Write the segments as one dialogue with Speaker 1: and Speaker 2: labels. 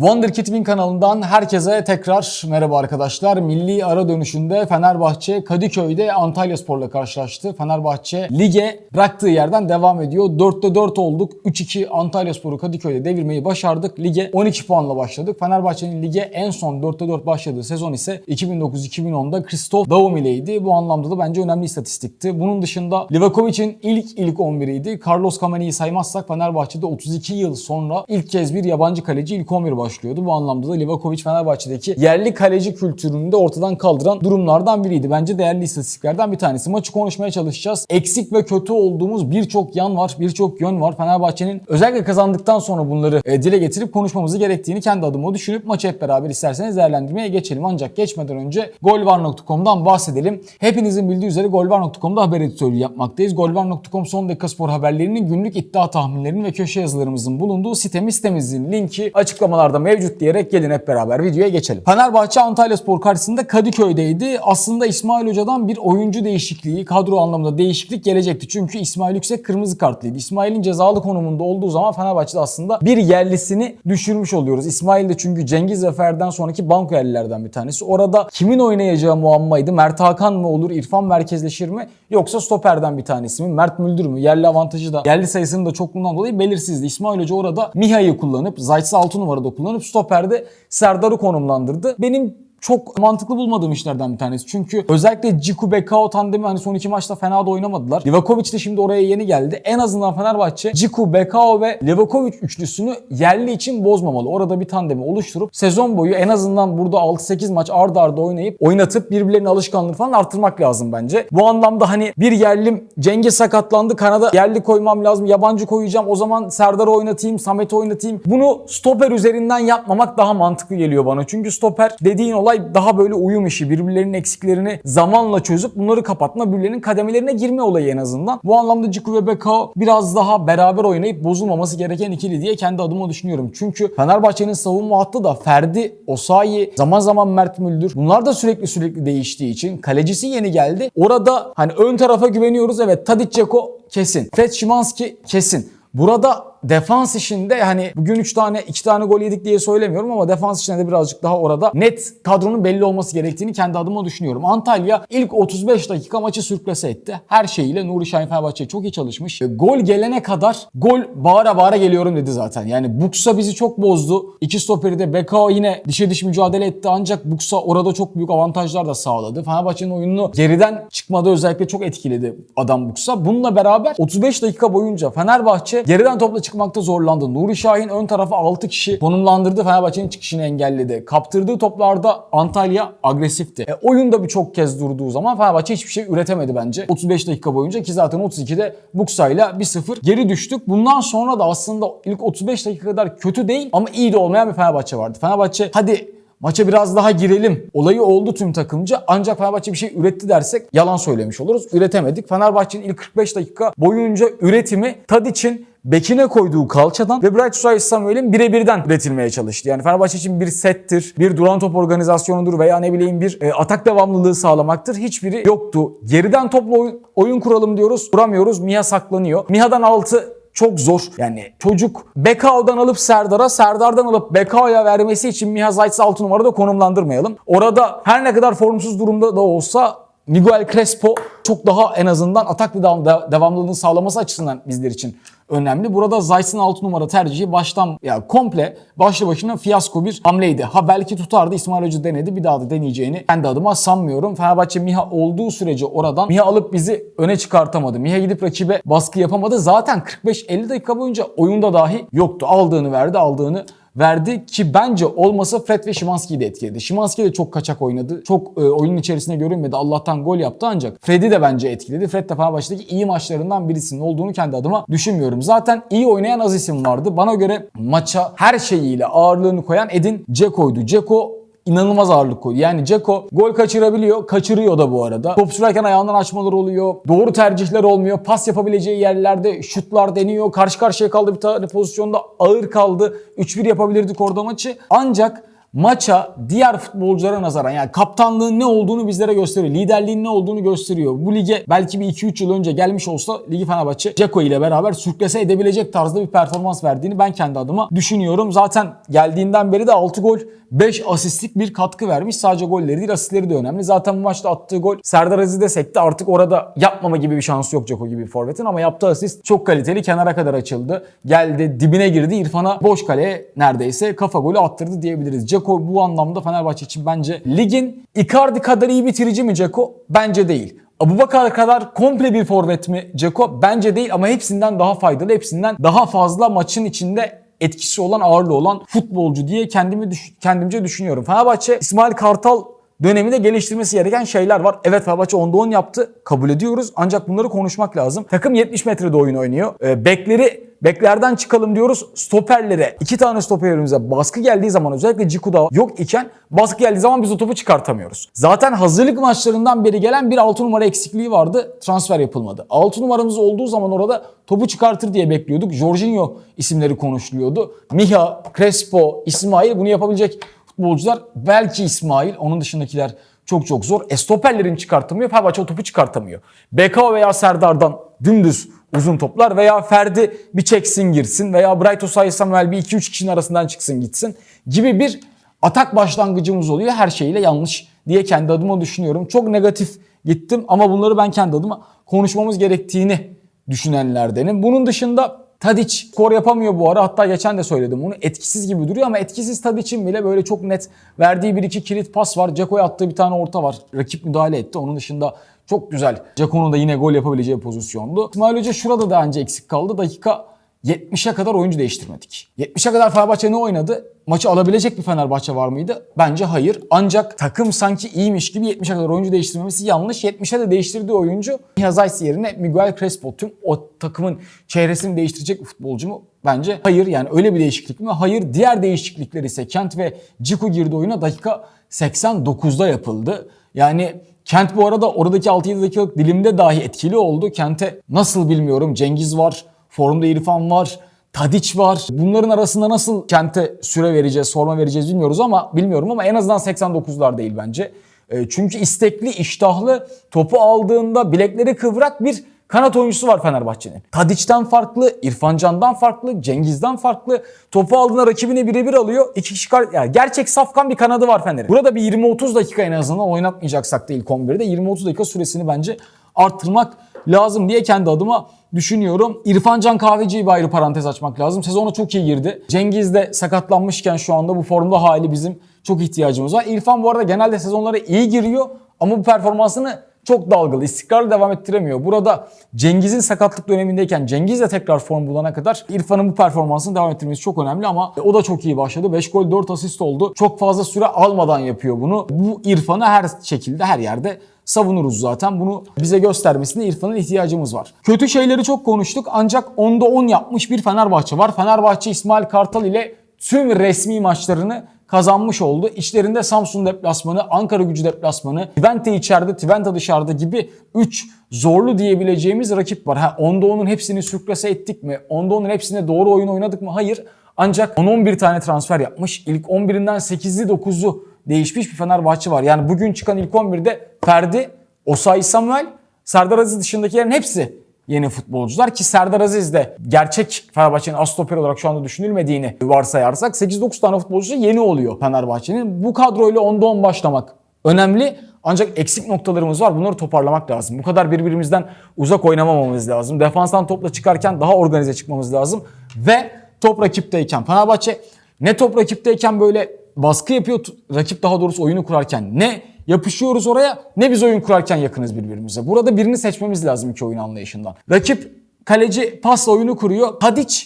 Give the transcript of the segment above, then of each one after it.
Speaker 1: Wonderkid Win kanalından herkese tekrar merhaba arkadaşlar. Milli ara dönüşünde Fenerbahçe Kadıköy'de Antalya Spor'la karşılaştı. Fenerbahçe lige bıraktığı yerden devam ediyor. 4'te 4 olduk. 3-2 Antalya Spor'u Kadıköy'de devirmeyi başardık. Lige 12 puanla başladık. Fenerbahçe'nin lige en son 4'te 4 başladığı sezon ise 2009-2010'da Christoph Daum ileydi. Bu anlamda da bence önemli istatistikti. Bunun dışında Livakovic'in ilk ilk 11'iydi. Carlos Kameni'yi saymazsak Fenerbahçe'de 32 yıl sonra ilk kez bir yabancı kaleci ilk 11 başlıyordu. Bu anlamda da Livakovic Fenerbahçe'deki yerli kaleci kültürünü de ortadan kaldıran durumlardan biriydi. Bence değerli istatistiklerden bir tanesi. Maçı konuşmaya çalışacağız. Eksik ve kötü olduğumuz birçok yan var, birçok yön var. Fenerbahçe'nin özellikle kazandıktan sonra bunları e, dile getirip konuşmamızı gerektiğini kendi adıma düşünüp maçı hep beraber isterseniz değerlendirmeye geçelim. Ancak geçmeden önce golvar.com'dan bahsedelim. Hepinizin bildiği üzere golvar.com'da haber editörlüğü yapmaktayız. Golvar.com son dakika spor haberlerinin günlük iddia tahminlerinin ve köşe yazılarımızın bulunduğu sitemiz sitemizin linki açıklamalarda mevcut diyerek gelin hep beraber videoya geçelim. Fenerbahçe Antalya Spor karşısında Kadıköy'deydi. Aslında İsmail Hoca'dan bir oyuncu değişikliği, kadro anlamında değişiklik gelecekti. Çünkü İsmail Yüksek kırmızı kartlıydı. İsmail'in cezalı konumunda olduğu zaman Fenerbahçe'de aslında bir yerlisini düşürmüş oluyoruz. İsmail de çünkü Cengiz ve sonraki banko yerlilerden bir tanesi. Orada kimin oynayacağı muammaydı. Mert Hakan mı olur, İrfan merkezleşir mi? Yoksa stoperden bir tanesi mi? Mert Müldür mü? Yerli avantajı da, yerli sayısının da çokluğundan dolayı belirsizdi. İsmail Hoca orada Miha'yı kullanıp, Zayt'sı 6 numarada kullanıp stoperde Serdar'ı konumlandırdı. Benim çok mantıklı bulmadığım işlerden bir tanesi. Çünkü özellikle Ciku Bekao tandemi hani son iki maçta fena da oynamadılar. Livakovic de şimdi oraya yeni geldi. En azından Fenerbahçe Ciku, Bekao ve Livakovic üçlüsünü yerli için bozmamalı. Orada bir tandemi oluşturup sezon boyu en azından burada 6-8 maç ard arda oynayıp oynatıp birbirlerinin alışkanlığı falan arttırmak lazım bence. Bu anlamda hani bir yerlim Cengiz sakatlandı. Kanada yerli koymam lazım. Yabancı koyacağım. O zaman Serdar'ı oynatayım, Samet'i oynatayım. Bunu stoper üzerinden yapmamak daha mantıklı geliyor bana. Çünkü stoper dediğin olay daha böyle uyum işi. Birbirlerinin eksiklerini zamanla çözüp bunları kapatma, birbirlerinin kademelerine girme olayı en azından. Bu anlamda Ciku ve Bekao biraz daha beraber oynayıp bozulmaması gereken ikili diye kendi adıma düşünüyorum. Çünkü Fenerbahçe'nin savunma hattı da Ferdi, Osayi, zaman zaman Mert Müldür. Bunlar da sürekli sürekli değiştiği için kalecisi yeni geldi. Orada hani ön tarafa güveniyoruz. Evet Tadic Ceko kesin. Fred Szymanski kesin. Burada defans işinde hani bugün 3 tane 2 tane gol yedik diye söylemiyorum ama defans işinde de birazcık daha orada net kadronun belli olması gerektiğini kendi adıma düşünüyorum. Antalya ilk 35 dakika maçı sürklase etti. Her şeyiyle Nuri Şahin Fenerbahçe çok iyi çalışmış. E, Gol gelene kadar gol bağıra bağıra geliyorum dedi zaten. Yani Buksa bizi çok bozdu. İki stoperi de Bekao yine dişe diş mücadele etti ancak Buksa orada çok büyük avantajlar da sağladı. Fenerbahçe'nin oyununu geriden çıkmada özellikle çok etkiledi adam Buksa. Bununla beraber 35 dakika boyunca Fenerbahçe geriden topla çıkmakta zorlandı. Nuri Şahin ön tarafa 6 kişi konumlandırdı. Fenerbahçe'nin çıkışını engelledi. Kaptırdığı toplarda Antalya agresifti. E, oyunda birçok kez durduğu zaman Fenerbahçe hiçbir şey üretemedi bence. 35 dakika boyunca ki zaten 32'de Buksa'yla 1-0 geri düştük. Bundan sonra da aslında ilk 35 dakika kadar kötü değil ama iyi de olmayan bir Fenerbahçe vardı. Fenerbahçe hadi maça biraz daha girelim. Olayı oldu tüm takımca. Ancak Fenerbahçe bir şey üretti dersek yalan söylemiş oluruz. Üretemedik. Fenerbahçe'nin ilk 45 dakika boyunca üretimi Tadic'in bekine koyduğu kalçadan ve Bright Suarez Samuel'in birebirden üretilmeye çalıştı. Yani Fenerbahçe için bir settir, bir duran top organizasyonudur veya ne bileyim bir e, atak devamlılığı sağlamaktır. Hiçbiri yoktu. Geriden topla oyun, oyun kuralım diyoruz. Kuramıyoruz. Miha saklanıyor. Miha'dan 6 çok zor. Yani çocuk Bekao'dan alıp Serdar'a, Serdar'dan alıp Bekao'ya vermesi için Miha Zayt'sı 6 numarada konumlandırmayalım. Orada her ne kadar formsuz durumda da olsa Miguel Crespo çok daha en azından atak devam, devamlılığını sağlaması açısından bizler için önemli. Burada Zayt'sın 6 numara tercihi baştan ya komple başlı başına fiyasko bir hamleydi. Ha belki tutardı İsmail Hoca denedi bir daha da deneyeceğini kendi adıma sanmıyorum. Fenerbahçe Miha olduğu sürece oradan Miha alıp bizi öne çıkartamadı. Miha gidip rakibe baskı yapamadı. Zaten 45-50 dakika boyunca oyunda dahi yoktu. Aldığını verdi aldığını verdi ki bence olmasa Fred ve Szymanski'yi de etkiledi. Szymanski de çok kaçak oynadı. Çok e, oyunun içerisinde görünmedi. Allah'tan gol yaptı ancak Fred'i de bence etkiledi. Fred de Fenerbahçe'deki iyi maçlarından birisinin olduğunu kendi adıma düşünmüyorum. Zaten iyi oynayan az isim vardı. Bana göre maça her şeyiyle ağırlığını koyan Edin Dzeko'ydu. Dzeko inanılmaz ağırlık koydu. Yani Ceko gol kaçırabiliyor. Kaçırıyor da bu arada. Top sürerken ayağından açmalar oluyor. Doğru tercihler olmuyor. Pas yapabileceği yerlerde şutlar deniyor. Karşı karşıya kaldı bir tane pozisyonda ağır kaldı. 3-1 yapabilirdik orada maçı. Ancak maça diğer futbolculara nazaran yani kaptanlığın ne olduğunu bizlere gösteriyor. Liderliğin ne olduğunu gösteriyor. Bu lige belki bir 2-3 yıl önce gelmiş olsa ligi Fenerbahçe Ceko ile beraber sürklese edebilecek tarzda bir performans verdiğini ben kendi adıma düşünüyorum. Zaten geldiğinden beri de 6 gol 5 asistlik bir katkı vermiş. Sadece golleri değil asistleri de önemli. Zaten bu maçta attığı gol Serdar Aziz'de sekti. Artık orada yapmama gibi bir şansı yok Ceko gibi bir forvetin ama yaptığı asist çok kaliteli. Kenara kadar açıldı. Geldi dibine girdi. İrfan'a boş kaleye neredeyse kafa golü attırdı diyebiliriz. Ceko bu anlamda Fenerbahçe için bence ligin Icardi kadar iyi bitirici mi Ceko? Bence değil. Abubakar kadar komple bir forvet mi Ceko? Bence değil ama hepsinden daha faydalı, hepsinden daha fazla maçın içinde etkisi olan, ağırlığı olan futbolcu diye kendimi düş- kendimce düşünüyorum. Fenerbahçe İsmail Kartal döneminde geliştirmesi gereken şeyler var. Evet Fenerbahçe onda 10 yaptı. Kabul ediyoruz. Ancak bunları konuşmak lazım. Takım 70 metrede oyun oynuyor. Ee, bekleri Beklerden çıkalım diyoruz. Stoperlere iki tane stoperimize baskı geldiği zaman özellikle Ciku'da yok iken baskı geldiği zaman biz o topu çıkartamıyoruz. Zaten hazırlık maçlarından beri gelen bir 6 numara eksikliği vardı. Transfer yapılmadı. 6 numaramız olduğu zaman orada topu çıkartır diye bekliyorduk. Jorginho isimleri konuşuluyordu. Miha, Crespo, İsmail bunu yapabilecek futbolcular belki İsmail. Onun dışındakiler çok çok zor. E stoperlerini çıkartamıyor. Fenerbahçe o topu çıkartamıyor. BK veya Serdar'dan dümdüz uzun toplar veya Ferdi bir çeksin girsin veya Bright Osay Samuel bir 2-3 kişinin arasından çıksın gitsin gibi bir atak başlangıcımız oluyor. Her şeyle yanlış diye kendi adıma düşünüyorum. Çok negatif gittim ama bunları ben kendi adıma konuşmamız gerektiğini düşünenlerdenim. Bunun dışında Tadic skor yapamıyor bu ara. Hatta geçen de söyledim onu. Etkisiz gibi duruyor ama etkisiz Tadic'in bile böyle çok net verdiği bir iki kilit pas var. Ceko'ya attığı bir tane orta var. Rakip müdahale etti. Onun dışında çok güzel. Ceko'nun da yine gol yapabileceği pozisyondu. İsmail Hoca şurada da önce eksik kaldı. Dakika 70'e kadar oyuncu değiştirmedik. 70'e kadar Fenerbahçe ne oynadı? Maçı alabilecek bir Fenerbahçe var mıydı? Bence hayır. Ancak takım sanki iyiymiş gibi 70'e kadar oyuncu değiştirmemesi yanlış. 70'e de değiştirdiği oyuncu Yazays yerine Miguel Crespo. Tüm o takımın çehresini değiştirecek bir futbolcu mu? Bence hayır. Yani öyle bir değişiklik mi? Hayır. Diğer değişiklikler ise Kent ve Ciku girdi oyuna dakika 89'da yapıldı. Yani Kent bu arada oradaki 6-7 dakikalık dilimde dahi etkili oldu. Kent'e nasıl bilmiyorum. Cengiz var. Formda İrfan var. Tadiç var. Bunların arasında nasıl Kent'e süre vereceğiz, forma vereceğiz bilmiyoruz ama bilmiyorum ama en azından 89'lar değil bence. E, Çünkü istekli, iştahlı, topu aldığında bilekleri kıvrak bir kanat oyuncusu var Fenerbahçe'nin. Tadiç'ten farklı, İrfan Can'dan farklı, Cengiz'den farklı. Topu aldığında rakibine birebir alıyor. İki kişi kar- yani gerçek safkan bir kanadı var Fener'in. Burada bir 20-30 dakika en azından oynatmayacaksak da ilk 11'de 20-30 dakika süresini bence arttırmak lazım diye kendi adıma düşünüyorum. İrfan Can Kahveci'yi bir ayrı parantez açmak lazım. Sezona çok iyi girdi. Cengiz de sakatlanmışken şu anda bu formda hali bizim çok ihtiyacımız var. İrfan bu arada genelde sezonlara iyi giriyor ama bu performansını çok dalgalı, istikrarlı devam ettiremiyor. Burada Cengiz'in sakatlık dönemindeyken Cengiz de tekrar form bulana kadar İrfan'ın bu performansını devam ettirmesi çok önemli ama o da çok iyi başladı. 5 gol 4 asist oldu. Çok fazla süre almadan yapıyor bunu. Bu İrfan'ı her şekilde her yerde savunuruz zaten. Bunu bize göstermesine İrfan'ın ihtiyacımız var. Kötü şeyleri çok konuştuk ancak onda 10 yapmış bir Fenerbahçe var. Fenerbahçe İsmail Kartal ile tüm resmi maçlarını kazanmış oldu. İçlerinde Samsun deplasmanı, Ankara gücü deplasmanı, Twente içeride, Twente dışarıda gibi 3 zorlu diyebileceğimiz rakip var. Ha, onda onun hepsini sürklase ettik mi? Onda onun hepsine doğru oyun oynadık mı? Hayır. Ancak 10-11 tane transfer yapmış. İlk 11'inden 8'li 9'u değişmiş bir Fenerbahçe var. Yani bugün çıkan ilk 11'de Ferdi, Osayi Samuel, Serdar Aziz dışındakilerin hepsi yeni futbolcular ki Serdar Aziz de gerçek Fenerbahçe'nin as stoper olarak şu anda düşünülmediğini varsayarsak 8-9 tane futbolcu yeni oluyor Fenerbahçe'nin. Bu kadroyla onda 10 başlamak önemli. Ancak eksik noktalarımız var. Bunları toparlamak lazım. Bu kadar birbirimizden uzak oynamamamız lazım. Defanstan topla çıkarken daha organize çıkmamız lazım. Ve top rakipteyken Fenerbahçe ne top rakipteyken böyle baskı yapıyor rakip daha doğrusu oyunu kurarken ne yapışıyoruz oraya ne biz oyun kurarken yakınız birbirimize. Burada birini seçmemiz lazım iki oyun anlayışından. Rakip kaleci pasla oyunu kuruyor. Tadic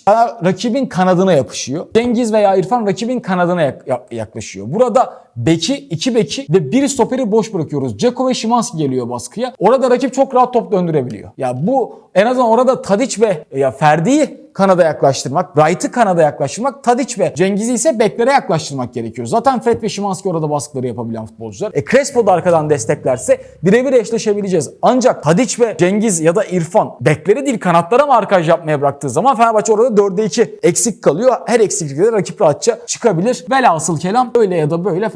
Speaker 1: rakibin kanadına yapışıyor. Cengiz veya İrfan rakibin kanadına yak- yak- yaklaşıyor. Burada beki, iki beki ve bir stoperi boş bırakıyoruz. Ceko ve Şimanski geliyor baskıya. Orada rakip çok rahat top döndürebiliyor. Ya bu en azından orada Tadic ve ya Ferdi'yi kanada yaklaştırmak, Wright'ı kanada yaklaştırmak, Tadic ve Cengiz'i ise beklere yaklaştırmak gerekiyor. Zaten Fred ve Szymanski orada baskıları yapabilen futbolcular. E Crespo da arkadan desteklerse birebir eşleşebileceğiz. Ancak Tadic ve Cengiz ya da İrfan bekleri değil kanatlara markaj yapmaya bıraktığı zaman Fenerbahçe orada 4'e 2 eksik kalıyor. Her eksiklikte de rakip rahatça çıkabilir. Velhasıl kelam öyle ya da böyle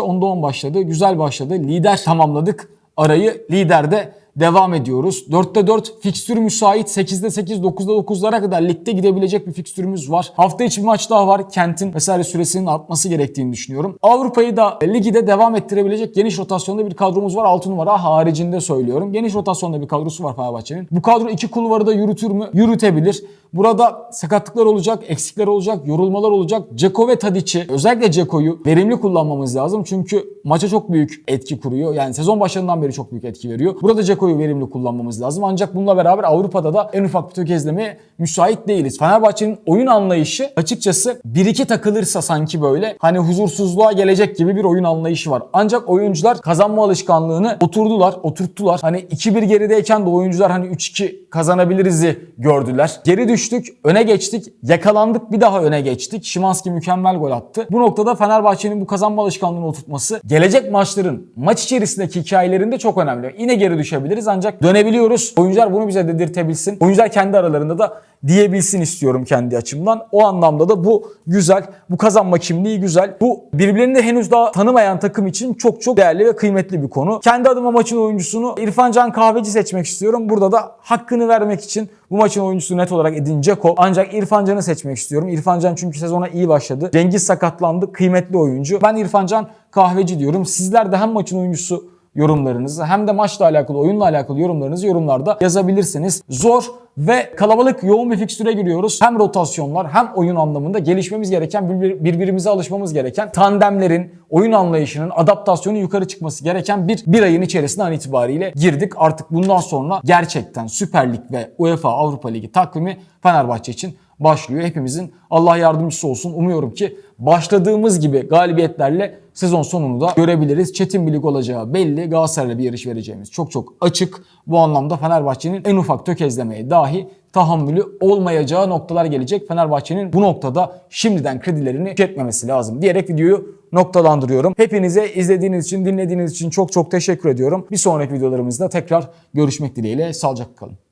Speaker 1: 10'da 10 başladı. Güzel başladı. Lider tamamladık. Arayı liderde devam ediyoruz. 4'te 4 fikstür müsait. 8'de 8, 9'da 9'lara kadar ligde gidebilecek bir fikstürümüz var. Hafta içi bir maç daha var. Kent'in vesaire süresinin artması gerektiğini düşünüyorum. Avrupa'yı da ligi de devam ettirebilecek geniş rotasyonda bir kadromuz var. 6 numara haricinde söylüyorum. Geniş rotasyonda bir kadrosu var Fenerbahçe'nin. Bu kadro iki kulvarı da yürütür mü? Yürütebilir. Burada sakatlıklar olacak, eksikler olacak, yorulmalar olacak. Ceko ve Tadic'i özellikle Ceko'yu verimli kullanmamız lazım. Çünkü maça çok büyük etki kuruyor. Yani sezon başlarından beri çok büyük etki veriyor. Burada Ceko'yu verimli kullanmamız lazım. Ancak bununla beraber Avrupa'da da en ufak bir tökezlemeye müsait değiliz. Fenerbahçe'nin oyun anlayışı açıkçası 1-2 takılırsa sanki böyle hani huzursuzluğa gelecek gibi bir oyun anlayışı var. Ancak oyuncular kazanma alışkanlığını oturdular, oturttular. Hani 2-1 gerideyken de oyuncular hani 3-2 kazanabiliriz'i gördüler. Geri düştük, öne geçtik, yakalandık bir daha öne geçtik. Şimanski mükemmel gol attı. Bu noktada Fenerbahçe'nin bu kazanma alışkanlığını oturtması gelecek maçların maç içerisindeki hikayelerinde çok önemli. Yine geri düşebiliriz ancak dönebiliyoruz. Oyuncular bunu bize dedirtebilsin. Oyuncular kendi aralarında da diyebilsin istiyorum kendi açımdan. O anlamda da bu güzel. Bu kazanma kimliği güzel. Bu birbirlerini henüz daha tanımayan takım için çok çok değerli ve kıymetli bir konu. Kendi adıma maçın oyuncusunu İrfan Can Kahveci seçmek istiyorum. Burada da hakkını vermek için bu maçın oyuncusu net olarak Edin Dzeko. Ancak İrfan Can'ı seçmek istiyorum. İrfan Can çünkü sezona iyi başladı. Cengiz sakatlandı. Kıymetli oyuncu. Ben İrfan Can Kahveci diyorum. Sizler de hem maçın oyuncusu yorumlarınızı hem de maçla alakalı, oyunla alakalı yorumlarınızı yorumlarda yazabilirsiniz. Zor ve kalabalık yoğun bir fikstüre giriyoruz. Hem rotasyonlar hem oyun anlamında gelişmemiz gereken, birbir- birbirimize alışmamız gereken tandemlerin, oyun anlayışının, adaptasyonun yukarı çıkması gereken bir, bir ayın içerisinde an itibariyle girdik. Artık bundan sonra gerçekten Süper Lig ve UEFA Avrupa Ligi takvimi Fenerbahçe için başlıyor. Hepimizin Allah yardımcısı olsun. Umuyorum ki başladığımız gibi galibiyetlerle sezon sonunu da görebiliriz. Çetin bir lig olacağı belli. Galatasaray'la bir yarış vereceğimiz çok çok açık. Bu anlamda Fenerbahçe'nin en ufak tökezlemeye dahi tahammülü olmayacağı noktalar gelecek. Fenerbahçe'nin bu noktada şimdiden kredilerini tüketmemesi lazım diyerek videoyu noktalandırıyorum. Hepinize izlediğiniz için, dinlediğiniz için çok çok teşekkür ediyorum. Bir sonraki videolarımızda tekrar görüşmek dileğiyle. Sağlıcakla kalın.